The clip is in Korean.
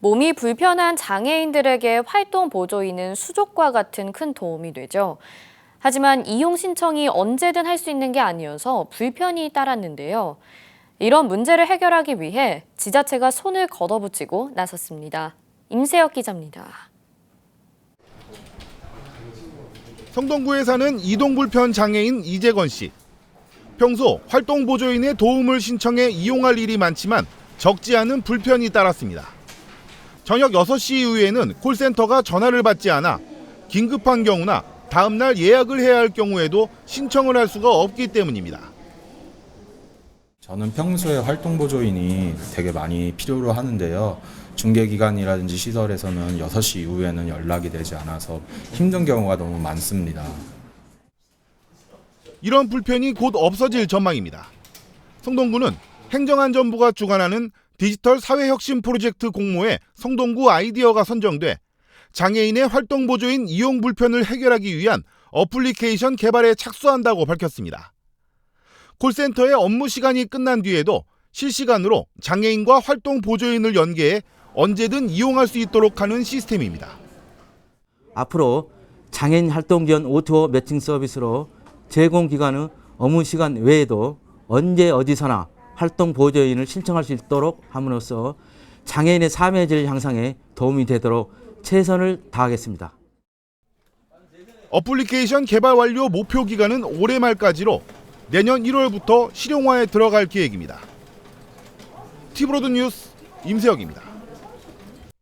몸이 불편한 장애인들에게 활동 보조인은 수족과 같은 큰 도움이 되죠. 하지만 이용 신청이 언제든 할 수 있는 게 아니어서 불편이 따랐는데요. 이런 문제를 해결하기 위해 지자체가 손을 걷어붙이고 나섰습니다. 임세혁 기자입니다. 성동구에 사는 이동불편 장애인 이재건 씨. 평소 활동 보조인의 도움을 신청해 이용할 일이 많지만 적지 않은 불편이 따랐습니다. 저녁 6시 이후에는 콜센터가 전화를 받지 않아 긴급한 경우나 다음날 예약을 해야 할 경우에도 신청을 할 수가 없기 때문입니다. 저는 평소에 활동 보조인이 되게 많이 필요로 하는데요. 중개기관이라든지 시설에서는 6시 이후에는 연락이 되지 않아서 힘든 경우가 너무 많습니다. 이런 불편이 곧 없어질 전망입니다. 성동구는 행정안전부가 주관하는 디지털 사회혁신 프로젝트 공모에 성동구 아이디어가 선정돼 장애인의 활동 보조인 이용 불편을 해결하기 위한 어플리케이션 개발에 착수한다고 밝혔습니다. 콜센터의 업무 시간이 끝난 뒤에도 실시간으로 장애인과 활동 보조인을 연계해 언제든 이용할 수 있도록 하는 시스템입니다. 앞으로 장애인 활동 지원 오토 매칭 서비스로 제공 기간의 업무 시간 외에도 언제 어디서나 활동 보조인을 신청할 수 있도록 함으로써 장애인의 삶의 질 향상에 도움이 되도록 최선을 다하겠습니다. 어플리케이션 개발 완료 목표 기간은 올해 말까지로 내년 1월부터 실용화에 들어갈 계획입니다. 티브로드 뉴스 임세혁입니다.